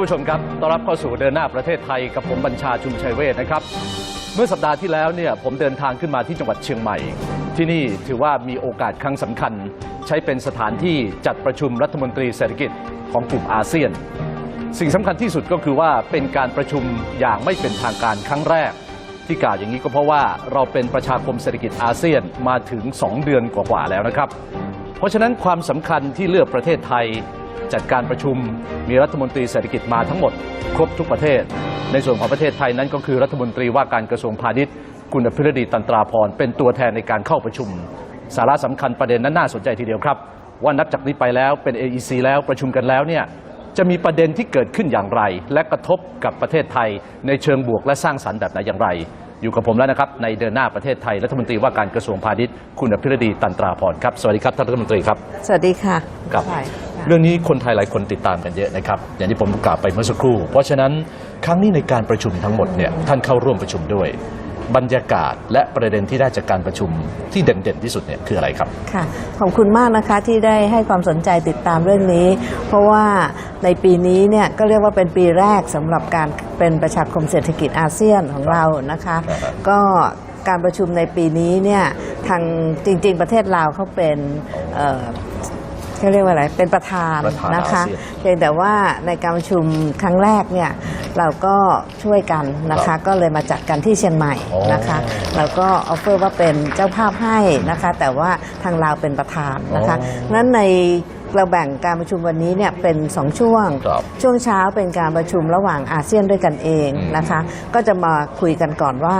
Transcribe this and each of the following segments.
ท่านผู้ชมครับ ต้อนรับเข้าสู่เดินหน้าประเทศไทยกับผมบัญชาชุมชัยเวทนะครับ เมื่อสัปดาห์ที่แล้วเนี่ยผมเดินทางขึ้นมาที่จังหวัดเชียงใหม่ ที่นี่ถือว่ามีโอกาสครั้งสำคัญ ใช้เป็นสถานที่จัดประชุมรัฐมนตรีเศรษฐกิจของกลุ่มอาเซียน สิ่งสำคัญที่สุดก็คือว่าเป็นการประชุมอย่างไม่เป็นทางการครั้งแรก ที่กล่าวอย่างนี้ก็เพราะว่าเราเป็นประชาคมเศรษฐกิจอาเซียนมาถึง 2 เดือนกว่าๆแล้วนะครับ เพราะฉะนั้นความสำคัญที่เลือกประเทศไทย จัดการประชุมมีรัฐมนตรีเศรษฐกิจมาทั้งหมด ครบทุกประเทศ ในส่วนของประเทศไทยนั้นก็คือรัฐมนตรีว่าการกระทรวงพาณิชย์ คุณอภิรดีตันตราพรเป็นตัวแทนในการเข้าประชุม สาระสำคัญประเด็นนั้นน่าสนใจทีเดียวครับ ว่านับจากนี้ไปแล้วเป็น AEC แล้วประชุมกันแล้วเนี่ยจะมีประเด็นที่เกิดขึ้นอย่างไร และกระทบกับประเทศไทยในเชิงบวกและสร้างสรรค์แบบไหนอย่างไร อยู่กับผมแล้วนะครับ ในเดินหน้าประเทศไทยรัฐมนตรีว่าการกระทรวงพาณิชย์คุณอภิรดีตันตราพรครับสวัสดีครับท่านรัฐมนตรีครับ สวัสดีค่ะครับใช่ค่ะเรื่องนี้คนไทยหลายคนติดตามกันเยอะนะครับ อย่างที่ผมกล่าวไปเมื่อสักครู่ เพราะฉะนั้นครั้งนี้ในการประชุมทั้งหมดเนี่ยท่านเข้าร่วมประชุมด้วย บรรยากาศและประเด็นที่ได้จากการประชุมที่เด่นๆที่สุดเนี่ยคืออะไรครับ ค่ะ ขอบคุณมากนะคะที่ได้ให้ความสนใจติดตามเรื่องนี้ เพราะว่าในปีนี้เนี่ยก็เรียกว่าเป็นปีแรกสำหรับการเป็นประชาคมเศรษฐกิจอาเซียนของเรานะคะครับก็การประชุมในปีนี้เนี่ยทางจริง ๆ ประเทศลาวเขาเป็น เอ่อเขาเรียกว่าอะไรเป็นประธานประธานนะคะอาเซียนเพียงแต่ว่าในการประชุมครั้งแรกเนี่ยเราก็ช่วยกันนะครัคะ บก็เลยมาจัดกันที่เชียงใหม่อ๋อ นะคะเราก็ออฟเฟอร์ว่าเป็นเจ้าภาพให้นะคะ แต่ว่าทางลาวเป็นประธานนะคะอ๋อนั้นในเราแบ่งการประชุมวันนี้เนี่ยเป็น2ช่วง ครับ ช่วงเช้าเป็นการประชุมระหว่างอาเซียนด้วยกันเองอืมนะคะ ก็จะมาคุยกันก่อนว่า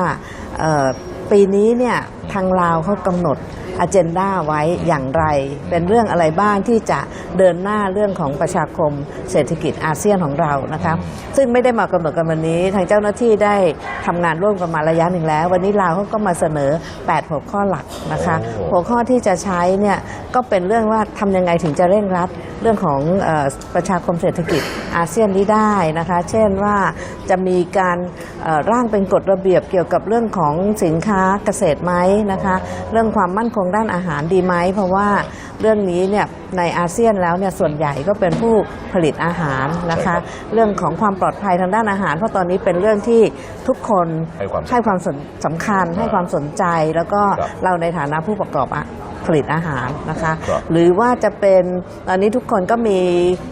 เอ่อปีนี้เนี่ยทางลาวเขากำหนด อ g e n d a ไว้อย่างไร เป็นเรื่องอะไรบ้างที่จะเดินหน้าเรื่องของประชาคมเศรษฐกิจอาเซียนของเรานะคะซึ่งไม่ได้มากำหนดกันวันนี้ ทางเจ้าหน้าที่ได้ทำงานร่วมกันมาระยะหนึ่งแล้ว วันนี้ลาวเขาก็มาเสนอ 8 หัวข้อหลักนะคะหัวข้อที่จะใช้เนี่ยก็เป็นเรื่องว่าทำยังไงถึงจะเร่งรัดเรื่องของอประชาคมเศรษฐกิจอาเซียนนี้ได้นะคะ เช่นว่าจะมีการร่างเป็นกฎระเบียบเกี่ยวกับเรื่องของสินค้าเกษตรไหมนะคะ เรื่องความมั่นคงด้านอาหารดีไหม เพราะว่าเรื่องนี้เนี่ยในอาเซียนแล้วเนี่ยส่วนใหญ่ก็เป็นผู้ผลิตอาหารนะคะ เรื่องของความปลอดภัยทางด้านอาหาร เพราะตอนนี้เป็นเรื่องที่ทุกคนให้ความสำคัญให้ความสนสำคัญให้ความสนใจ แล้วก็ครับเราในฐานะผู้ประกอบอะผ ลิตอาหารนะคะ ครับหรือว่าจะเป็นตอนนี้ทุกคนก็มี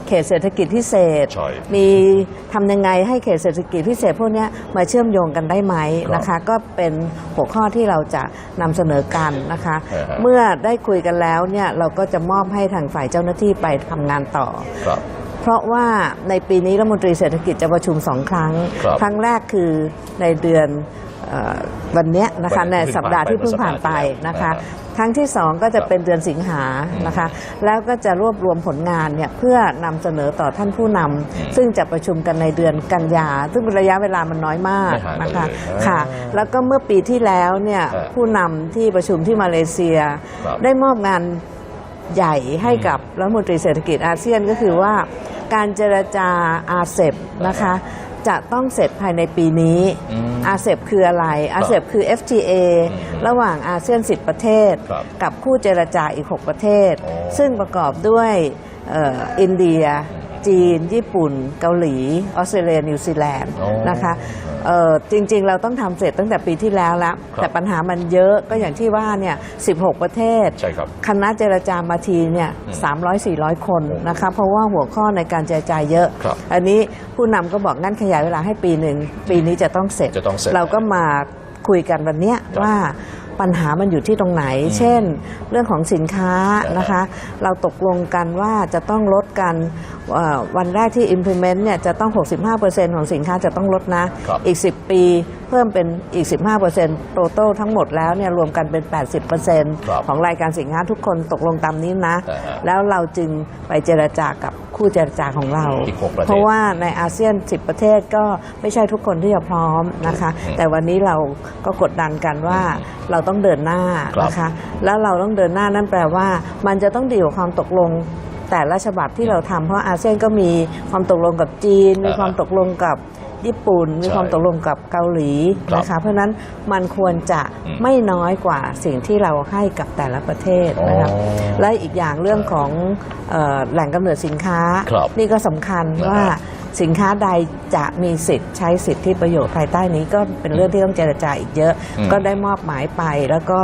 เขตเศรษฐกิจพิเศษ ใช่มีทำยังไงให้เขตเศรษฐกิจพิเศษพวกเนี้ยมาเชื่อมโยงกันได้ไหมครับนะคะ ก็เป็นหัวข้อที่เราจะนำเสนอกันนะคะ อ่าฮะ เมื่อได้คุยกันแล้วเนี่ยเราก็จะมอบให้ทางฝ่ายเจ้าหน้าที่ไปทำงานต่อ ครับ เพราะว่าในปีนี้รัฐมนตรีเศรษฐกิจจะประชุมสองครั้ง ครับ ครั้งแรกคือในเดือนเอ่อ วันเนี้ยนะคะวันในที่สัปดาห์ที่เพิ่เพิ่งงผ่าผ่านนไปไปนะคะอ่าครั้งที่สองก็จะครับเป็นเดือนสิงหานะคะ แล้วก็จะรวบรวมผลงานเนี่ยเพื่อนำเสนอต่อท่านผู้นำซึ่งจะประชุมกันในเดือนกันยา ซึ่งระยะเวลามันน้อยมากไม่ห่างกันนะคะเลยอ่าค่ะ แล้วก็เมื่อปีที่แล้วเนี่ยอ่าผู้นำที่ประชุมที่มาเลเซียครับได้มอบงานใหญ่ให้กับรัฐมนตรีเศรษฐกิจอาเซียนก็คือว่าการเจรจาอาเซบนะคะ จะต้องเสร็จภายในปีนี้อืมอาเซบคืออะไรอาเซบคือ FTA ระหว่างอาเซียน 10 ประเทศครับกับคู่เจรจาอีก 6 ประเทศอ๋อซึ่งประกอบด้วยเอ่ออินเดียจีน ญี่ปุ่น เกาหลี ออสเตรเลีย นิวซีแลนด์อ๋อนะคะ เอ่อจริง ๆ เราต้องทำเสร็จตั้งแต่ปีที่แล้วแล้วครับแต่ปัญหามันเยอะก็อย่างที่ว่าเนี่ย16 ประเทศใช่ครับคณะเจรจามาทีเนี่ย300 400คนนะคะเพราะว่าหัวข้อในการเจรจาเยอะครับอันนี้ผู้นำก็บอกงั้นขยายเวลาให้ปีหนึ่งปีนี้จะต้องเสร็จจะต้องเสร็จเราก็มาคุยกันวันเนี้ยครับว่าปัญหามันอยู่ที่ตรงไหน เช่น เรื่องของสินค้านะคะ เราตกลงกันว่าจะต้องลดกันเอ่อ วันแรกที่ implement เนี่ยจะต้อง 65%ของสินค้าจะต้องลดนะครับอีก 10 ปีเพิ่มเป็นอีก 15%โตโต้ทั้งหมดแล้วเนี่ยรวมกันเป็น 80%ครับของรายการสินค้าทุกคนตกลงตามนี้นะอ่าฮะแล้วเราจึงไปเจรจากับคู่เจรจาของเราอีกหกประเทศเพราะว่าในอาเซียน 10 ประเทศก็ไม่ใช่ทุกคนที่จะพร้อมนะคะอืมแต่วันนี้เราก็กดดันกันว่าเราต้องเดินหน้าครับนะคะ แล้วเราต้องเดินหน้านั่นแปลว่า มันจะต้องดีกว่าความตกลง แต่ละฉบับที่เราทำเพราะอาเซียนก็มีความตกลงกับจีน มีความตกลงกับญี่ปุ่น มีใช่ความตกลงกับเกาหลีครับนะคะเพราะฉะนั้นมันควรจะอืมไม่น้อยกว่าสิ่งที่เราให้กับแต่ละประเทศนะคะอ๋อและอีกอย่างเรื่องของเอ่อแหล่งกำเนิดสินค้าครับนี่ก็สำคัญนะฮะว่าสินค้าใดจะมีสิทธิ์ใช้สิทธิประโยชน์ภายใต้นี้ก็เป็นเรื่องที่ต้องเจรจาอีกเยอะอืมก็ได้มอบหมายไปแล้วก็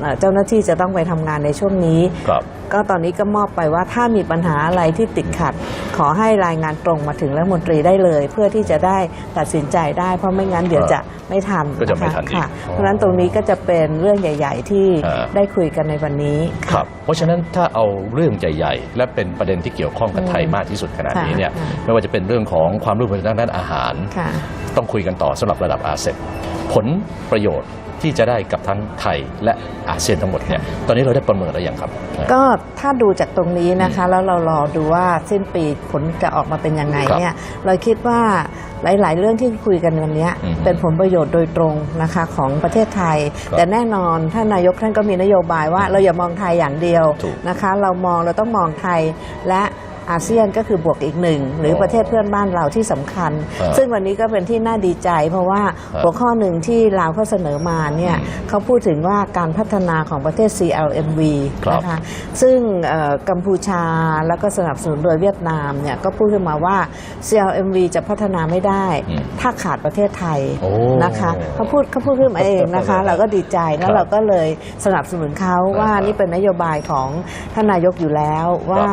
เอ่อเจ้าหน้าที่จะต้องไปทำงานในช่วงนี้ ครับ ก็ตอนนี้ก็มอบไปว่าถ้ามีปัญหาอะไรที่ติดขัด ขอให้รายงานตรงมาถึงรัฐมนตรีได้เลย เพื่อที่จะได้ตัดสินใจได้ เพราะไม่งั้นเดี๋ยวจะไม่ทันก็จะไม่ทันคอีกค่ะอ๋อเพราะฉะนั้นตรงนี้ก็จะเป็นเรื่องใหญ่ ๆ ที่อ่า ได้คุยกันในวันนี้ ครับ เพราะฉะนั้นถ้าเอาเรื่องใหญ่ ๆ และเป็นประเด็นที่เกี่ยวข้องกับไทยอืมมากที่สุดขนาดนี้เนี่ยค่ะ ไม่ว่าจะเป็นเรื่องของความร่วมมือทางด้านอาหาร ค่ะ ต้องคุยกันต่อสำหรับระดับอาเซียนผลประโยชน์ ที่จะได้กับทั้งไทยและอาเซียนทั้งหมดเนี่ยตอนนี้เราได้ประเมินแล้วยังครับ ก็ถ้าดูจากตรงนี้นะคะ แล้วเรารอดูว่าสิ้นปีผลจะออกมาเป็นยังไงครับเนี่ยเราคิดว่าหลาย ๆ เรื่องที่คุยกันวันเนี้ยอืมเป็นผลประโยชน์โดยตรงนะคะของประเทศไทยครับแต่แน่นอนท่านนายกท่านก็มีนโยบายว่าเราอย่ามองไทยอย่างเดียวถูกนะคะ เรามองเราต้องมองไทยและ อาเซียนก็คือบวกอีกหนึ่งหรืออ๋อประเทศเพื่อนบ้านเราที่สำคัญอ่าซึ่งวันนี้ก็เป็นที่น่าดีใจ เพราะว่าครับหัวข้อหนึ่งที่ลาวเขาเสนอมาเนี่ยเขาพูดถึงว่าการพัฒนาของประเทศ CLMV ครับนะคะซึ่งเอ่อกัมพูชาแล้วก็สนับสนุนโดยเวียดนามเนี่ยก็พูดขึ้นมาว่า CLMV จะพัฒนาไม่ได้อืมถ้าขาดประเทศไทยโอ้นะคะเขาพูดเขาพูดขึ้นมาเองนะคะ เราก็ดีใจครัแล้วบเราก็เลยสนับสนุนเขาว่าอ่านี่เป็นนโยบายของท่านนายกอยู่แล้วว่า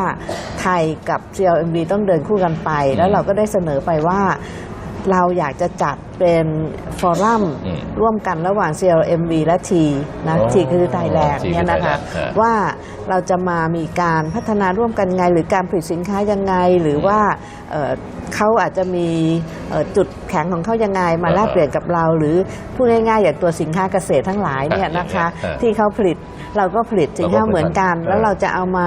ไทยกับ CLMV ต้องเดินคู่กันไป แล้วเราก็ได้เสนอไปว่าเราอยากจะจัดเป็นฟอรัมอืมร่วมกันระหว่าง CLMV และ T นะ อ๋อ T คือไทยแลนด์ T คือเนี่ยนะคะ Thailand ฮะว่าเราจะมามีการพัฒนาร่วมกันไง หรือการผลิตสินค้ายังไง หรือว่าเอ่อเขาอาจจะมีเอ่อจุดแข็งของเขายังไง มาอ่าแลกเปลี่ยนกับเรา หรือพูดง่ายๆ อย่างตัวสินค้าเกษตรทั้งหลายเนี่ยอะนะคะอ่า ที่เขาผลิต เราก็ผลิตสินค้าเราก็เหมือนกันผลิตแล้วเราจะเอามา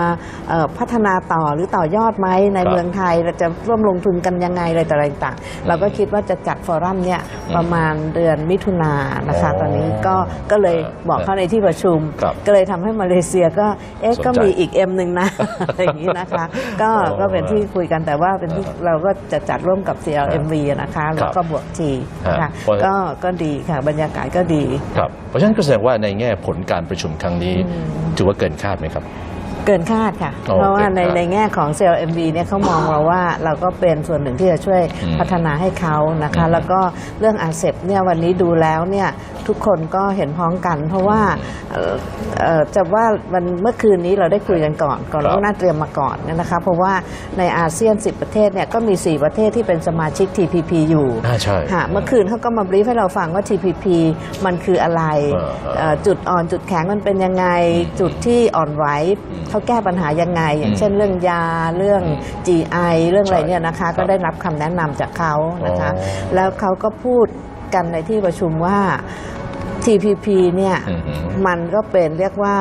เอ่อพัฒนาต่อหรือต่อยอดไหมในครับเมืองไทยเราจะร่วมลงทุนกันยังไงอะไรต่ออะไรต่างๆเราก็คิดว่าจะจัดฟอรัมเนี่ยอืมประมาณเดือนมิถุนายนนะคะอ๋อตอนนี้ก็ก็เลยบอกเขาในที่ประชุมครับก็เลยทำให้มาเลเซียก็เอ๊ะสนใจก็มีอีกเอ็มหนึ่งนะอะไรอย่างนี้นะคะ ก็อ๋อก็เป็นที่คุยกันแต่ว่าเป็นที่อ่าเราก็จะจัดร่วมกับ CLMV นะคะแล้วก็บวกทีนะครัคะบเพราะก็ก็ดีค่ะบรรยากาศก็ดีครับเพราะฉะนั้นก็แสดงว่าในแง่ผลการประชุมครั้งนี้ถือว่าเกินคาดไหมครับ เกินคาดค่ะโอ้เพราะว่าในเกินคาดในแง่ของ CLMV เนี่ยเขามองเราว่าเราก็เป็นส่วนหนึ่งที่จะช่วยอืมพัฒนาให้เขานะคะ อืมแล้วก็เรื่องอาเซบเนี่ยวันนี้ดูแล้วเนี่ยทุกคนก็เห็นพ้องกัน เพราะว่าเอ่อเอ่อจะว่าวันเมื่อคืนนี้เราได้คุยกันก่อนก่อนครับ ล่วงหน้าเตรียมมาก่อนเนี่ยนะคะ เพราะว่าในอาเซียน 10 ประเทศเนี่ยก็มี 4 ประเทศที่เป็นสมาชิก TPP อยู่ น่าใช่ ค่ะเมื่อคืนเขาก็มาบรีฟให้เราฟังว่า TPP มันคืออะไรเออเออเอ่อจุดอ่อนจุดแข็งมันเป็นยังไง จุดที่อ่อนไหวเขาแก้ปัญหายังไง อย่างเช่นเรื่องยาเรื่อง GI เรื่องอะไรเนี่ยนะคะใช่ก็ได้รับคำแนะนำจากเขานะคะอ๋อแล้วเขาก็พูดกันในที่ประชุมว่า TPP เนี่ยอือหือมันก็เป็นเรียกว่า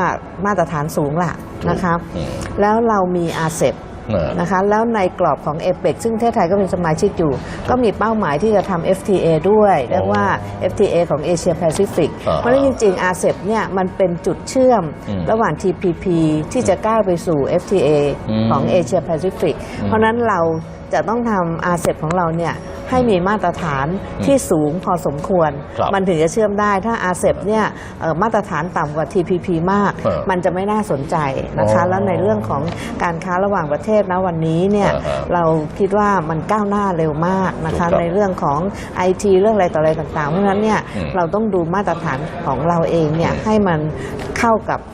มาตรฐานสูงล่ะนะคะอืมแล้วเรามีอาเซบเออ นะคะแล้วในกรอบของเอเปกซึ่งประเทศไทยก็เป็นสมาชิกอยู่ ก็มีเป้าหมายที่จะทำ FTA ด้วย เรียกว่า FTA ของเอเชียแปซิฟิกอ่าเพราะฉะนั้นจริงๆ RCEP เนี่ยมันเป็นจุดเชื่อมอืมระหว่าง TPP ที่จะก้าวไปสู่ FTA อืมของเอเชียแปซิฟิกอืมเพราะฉะนั้นเราจะต้องทำ RCEP ของเราเนี่ย ให้มีมาตรฐานที่สูงพอสมควรครับมันถึงจะเชื่อมได้ถ้า RCEP เนี่ยเอ่อมาตรฐานต่ำกว่า TPP มากเออมันจะไม่น่าสนใจนะคะอ๋อแล้วในเรื่องของการค้าระหว่างประเทศนะวันนี้เนี่ยอ่าฮะเราคิดว่ามันก้าวหน้าเร็วมากนะคะถูกต้องในเรื่องของไอทีเรื่องอะไรต่ออะไรต่างๆ เพราะฉะนั้นเนี่ยอืมเราต้องดูมาตรฐานของเราเองเนี่ยอืมให้มันเข้ากับอืมเ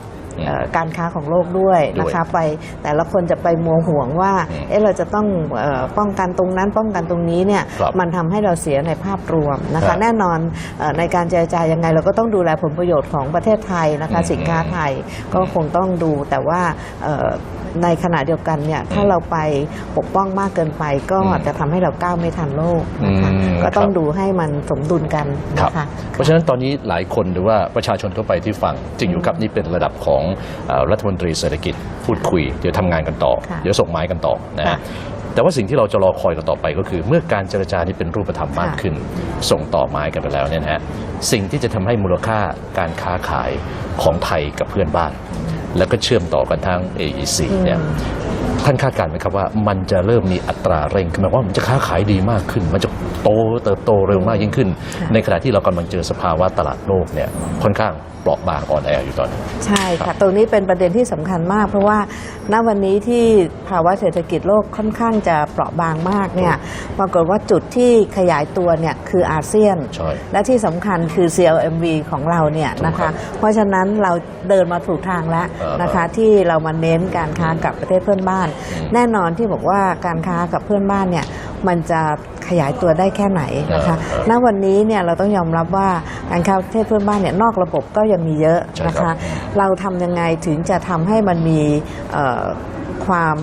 อ่อ การค้าของโลกด้วยนะคะไปแต่ละคนจะไปมัวห่วงว่าอืมเอ๊ะเราจะต้องเอ่อป้องกันตรงนั้นป้องกันตรงนี้เนี่ยครับมันทำให้เราเสียในภาพรวมนะครัคะบแน่นอนเอ่อในการเจรจายังไง เราก็ต้องดูแลผลประโยชน์ของประเทศไทยนะคะอืมสินค้าไทยก็คงต้องดูแต่ว่าเอ่อ ในขณะเดียวกันเนี่ยถ้าเราไปปกป้องมากเกินไปก็อืมจะทำให้เราก้าวไม่ทันโลกนะคะอืมก็ต้องครับดูให้มันสมดุลกันครับนะคะเพราะฉะนั้นตอนนี้หลายคนหรือว่าประชาชนทั่วไปที่ฟังจริงอยู่ครับนี่เป็นระดับของเอ่อรัฐมนตรีเศรษฐกิจพูดคุย เดี๋ยวทำงานกันต่อค่ะเดี๋ยวส่งไม้กันต่อนะฮะค่ะแต่ว่าสิ่งที่เราจะรอคอยกันต่อไปก็คือ เมื่อการเจรจานี้เป็นรูปธรรมมากค่ะขึ้น ส่งต่อไม้กันไปแล้วเนี่ยนะฮะสิ่งที่จะทำให้มูลค่าการค้าขายของไทยกับเพื่อนบ้าน แล้วก็เชื่อมต่อกันทั้ง AEC เนี่ย ท่านคาดการณ์ไหมครับว่ามันจะเริ่มมีอัตราเร่งขึ้นหมายความว่ามันจะค้าขายดีมากขึ้น มันจะโตเติบโตเร็วมากยิ่งขึ้นค่ะในขณะที่เรากำลังเจอสภาวะตลาดโลกเนี่ยค่อนข้างเปราะบางอ่อนแออยู่ตอนนี้ ใช่ครัค่ะบตรงนี้เป็นประเด็นที่สำคัญมาก เพราะว่าณวันนี้ที่ภาวะเศรษฐกิจโลกค่อนข้างจะเปราะบางมากเนี่ยปรากฏว่าจุดที่ขยายตัวเนี่ยคืออาเซียนใช่และที่สำคัญคือ CLMV ของเราเนี่ยนะถูกครัคะบเพราะฉะนั้นเราเดินมาถูกทางแล้วอ่านนะคะที่เรามาเน้นการค้ากับประเทศเพื่อนบ้านอืมแน่นอนที่บอกว่าการค้ากับเพื่อนบ้านเนี่ยมันจะขยายตัวได้แค่ไหนนะคะอ่าณวันนี้เนี่ยเราต้องยอมรับว่าการค้าประเทศเพื่อนบ้านเนี่ยนอกระบบก็ยังมีเยอะใช่นะครัคะบเราทำยังไงถึงจะทำให้มันมีเอ่อความ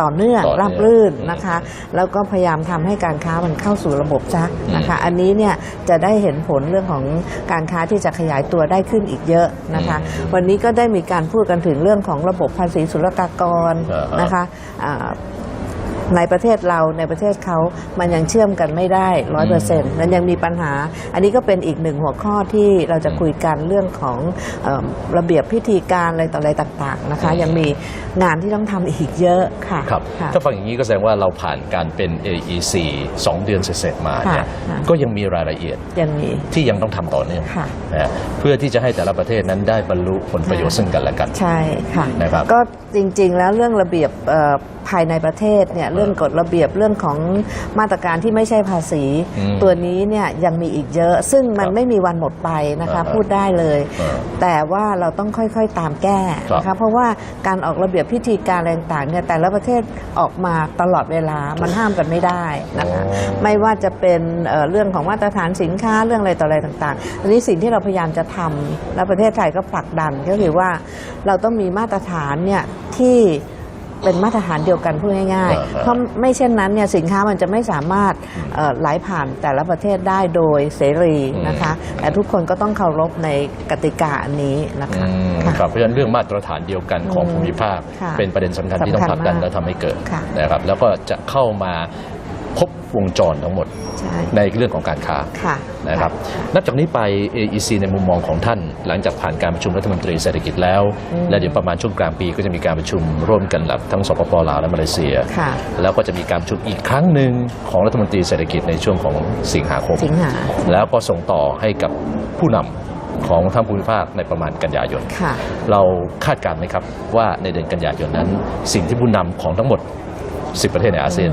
ต่อเนื่องต่อเนื่องราบรื่นอืมนะคะ แล้วก็พยายามทำให้การค้ามันเข้าสู่ระบบซะนะคะอืมอันนี้เนี่ยจะได้เห็นผลเรื่องของการค้าที่จะขยายตัวได้ขึ้นอีกเยอะนะคะอืมวันนี้ก็ได้มีการพูดกันถึงเรื่องของระบบภาษีศุลกากรอ่าฮะ นะคะอ่า ในประเทศเราในประเทศเขามันยังเชื่อมกันไม่ได้ร้อยเปอร์เซ็นต์มันยังมีปัญหา อันนี้ก็เป็นอีกหนึ่งหัวข้อที่เราจะคุยกันเรื่องของเอ่อระเบียบพิธีการอะไรต่ออะไรต่างๆนะคะ ยังมีงานที่ต้องทำอีกเยอะค่ะครับค่ะถ้าฟังอย่างนี้ก็แสดงว่าเราผ่านการเป็น AEC 2 เดือนเสร็จๆมาเนี่ยค่ะค่ะก็ยังมีรายละเอียดยังมีที่ยังต้องทำต่อเนื่องค่ะนะฮะเพื่อที่จะให้แต่ละประเทศนั้นได้บรรลุผลประโยชน์ซึ่งกันและกันใช่ค่ะนะครับก็จริง ๆ แล้วเรื่องระเบียบเอ่อภายในประเทศเนี่ยเรื่องกฎระเบียบเรื่องของมาตรการที่ไม่ใช่ภาษีอืมตัวนี้เนี่ยยังมีอีกเยอะ ซึ่งมันครับไม่มีวันหมดไปนะคะอ่าพูดได้เลยอ่าแต่ว่าเราต้องค่อยๆตามแก้นะครัคะบเพราะว่าการออกระเบียบพิธีการอะไรต่างๆเนี่ยแต่ละประเทศออกมาตลอดเวลามันห้ามกันไม่ได้นะคะโอ้ไม่ว่าจะเป็นเอ่อเรื่องของมาตรฐานสินค้าเรื่องอะไรต่ออะไรต่างๆอันนี้สิ่งที่เราพยายามจะทำและประเทศไทยก็ผลักดันก็คือว่าเราต้องมีมาตรฐานเนี่ย ที่เป็นมาตรฐานเดียวกันพูดง่ายอ่าๆฮะเพราะไม่เช่นนั้นเนี่ยสินค้ามันจะไม่สามารถเอ่อไหลผ่านแต่ละประเทศได้โดยเสรีนะคะ แต่ทุกคนก็ต้องเคารพในกติกาอันนี้นะคะอืมค่ะครับเพราะฉะนั้นเรื่องมาตรฐานเดียวกันของอืมภูมิภาคค่ะเป็นประเด็นสำคัญที่ต้องผลักดันสำคัญมากและทำให้เกิดค่ะนะครับแล้วก็จะเข้ามา ครบวงจรทั้งหมดใช่ในเรื่องของการค้าค่ะนะครับนับจากนี้ไป AEC ในมุมมองของท่าน หลังจากผ่านการประชุมรัฐมนตรีเศรษฐกิจแล้วอืมและเดี๋ยวประมาณช่วงกลางปีก็จะมีการประชุมร่วมกันกับทั้งสปปลาวและมาเลเซีย ค่ะแล้วก็จะมีการประชุมอีกครั้งหนึ่งของรัฐมนตรีเศรษฐกิจในช่วงของสิงหาคม สิงหา แล้วก็ส่งต่อให้กับผู้นำของทั้งภูมิภาคในประมาณกันยายน ค่ะ เราคาดการณ์ไหมครับว่าในเดือนกันยายนนั้น สิ่งที่ผู้นำของทั้งหมด 10 ประเทศในอาเซียน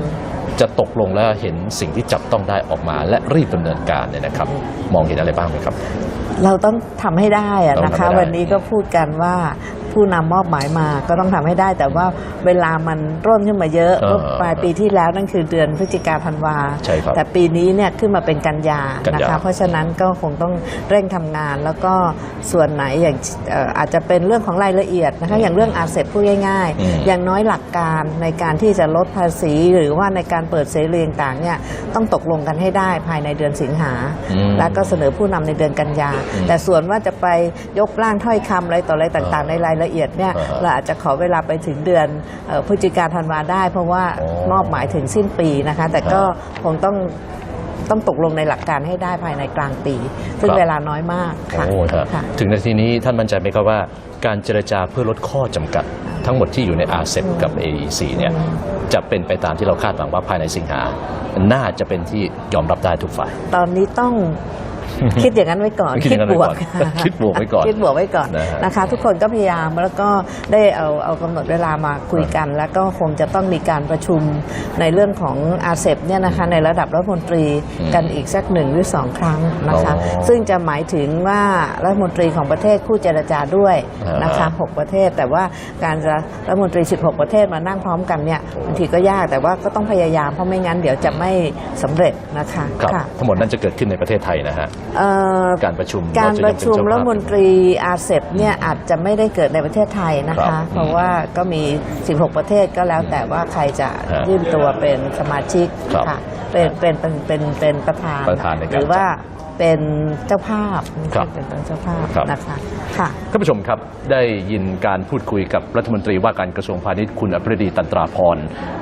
จะตกลงแล้วเห็นสิ่งที่จับต้องได้ออกมา และรีบดำเนินการเนี่ยนะครับ มองเห็นอะไรบ้างไหมครับ เราต้องทำให้ได้อะต้องนะทำให้คะได้วันนี้ก็พูดกันว่า ผู้นำมอบหมายมา ก็ต้องทำให้ได้ แต่ว่าเวลามันร่นขึ้นมาเยอะเออเมื่อปลายปีที่แล้วนั่นคือเดือนพฤศจิกาธันวา ใช่ครับแต่ปีนี้เนี่ยขึ้นมาเป็นกันยากันนะยา คะ เพราะฉะนั้นก็คงต้องเร่งทำงานแล้วก็ส่วนไหนอย่างเอ่ออาจจะเป็นเรื่องของรายละเอียดนะคะอย่างเรื่องอาเซพูดง่ายอืม ๆ อย่างน้อยหลักการในการที่จะลดภาษีหรือว่าในการเปิดเสรีต่างๆเนี่ยต้องตกลงกันให้ได้ภายในเดือนสิงหา อืม และก็เสนอผู้นำในเดือนกันยาอืมแต่ส่วนว่าจะไปยกร่างถ้อยคำอะไรต่ออะไรต่างๆ ในรายละเอียดเนี่ยอ่าฮะเราอาจจะขอเวลาไปถึงเดือนเอ่อพฤศจิกาธันวาได้ เพราะว่าอ๋อมอบหมายถึงสิ้นปีนะคะ แต่ก็คงต้องต้องตกลงในหลักการให้ได้ภายในกลางปี ซึ่งครับ เวลาน้อยมากค่ะโอ้ครับค่ะ ถึงนาทีนี้ท่านมั่นใจไหมครับว่า การเจรจาเพื่อลดข้อจำกัด ทั้งหมดที่อยู่ในอาเซกับ AEC เนี่ยจะเป็นไปตามที่เราคาดหวังว่าภายในสิงหา น่าจะเป็นที่ยอมรับได้ทุกฝ่าย ตอนนี้ต้อง คิดอย่างนั้นไว้ก่อนคิดอย่างนั้นไว้ก่อนค่ะคิดบวกไว้ก่อนคิดบวกไว้ก่อนนะฮะ นะคะ ทุกคนก็พยายามแล้วก็ได้เอาเอากำหนดเวลามาคุยกัน แล้วก็คงจะต้องมีการประชุมในเรื่องของอาเซบเนี่ยนะคะในระดับรัฐมนตรีอืมกันอีกสักหนึ่งหรือสองครั้งนะคะ อ๋อซึ่งจะหมายถึงว่ารัฐมนตรีของประเทศคู่เจรจาด้วยนะคะอ่า หกประเทศ แต่ว่าการจะรัฐมนตรี 16 ประเทศมานั่งพร้อมกันเนี่ยบางทีก็ยากแต่ว่าก็ต้องพยายามเพราะไม่งั้นเดี๋ยวจะไม่สำเร็จนะคะ ครับค่ะ ทั้งหมดนั้นจะเกิดขึ้นในประเทศไทยนะฮะเอ่อการประชุมการประชุมเาจยังเป็นรัฐเจ้าภาพมนตรีอาเซบเนี่ยอาจจะไม่ได้เกิดในประเทศไทยนะครัคะ บเพราะว่าก็มี 16 ประเทศก็แล้วแต่ว่าใครจะฮะยื่นตัวเป็นสมาชิกครับค่ะเป็นเป็นเป็นเป็นเป็นประธานประธานในการหรือว่า เป็นเจ้าภาพครับเป็นเป็นเจ้าภาพครับ นะคะค่ะท่านผู้ชมครับได้ยินการพูดคุยกับรัฐมนตรีว่าการกระทรวงพาณิชย์คุณอภิรดีตันตราพร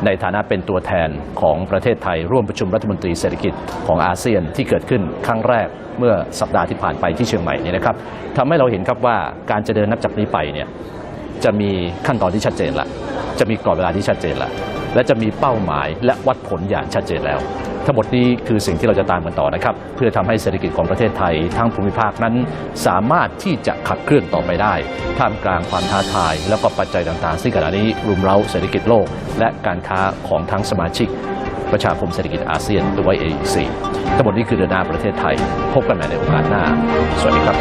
ในฐานะเป็นตัวแทนของประเทศไทย ร่วมประชุมรัฐมนตรีเศรษฐกิจของอาเซียนที่เกิดขึ้นครั้งแรกเมื่อสัปดาห์ที่ผ่านไปที่เชียงใหม่เนี่ยนะครับทำให้เราเห็นครับว่าการจะเดินนับจากนี้ไปเนี่ยจะมีขั้นตอนที่ชัดเจนละจะมีกรอบเวลาที่ชัดเจนละและจะมีเป้าหมายและวัดผลอย่างชัดเจนแล้ว ทั้งหมดนี้คือสิ่งที่เราจะตามกันต่อนะครับ เพื่อทำให้เศรษฐกิจของประเทศไทยทั้งภูมิภาคนั้น สามารถที่จะขับเคลื่อนต่อไปได้ ท่ามกลางความท้าทาย แล้วก็ปัจจัยต่างๆ ซึ่งขณะนี้รุมเร้าเศรษฐกิจโลก และการค้าของทั้งสมาชิก ประชาคมเศรษฐกิจอาเซียนหรือว่า AEC ทั้งหมดนี้คือเดินหน้าประเทศไทย พบกันใหม่ในโอกาสหน้า สวัสดีครับ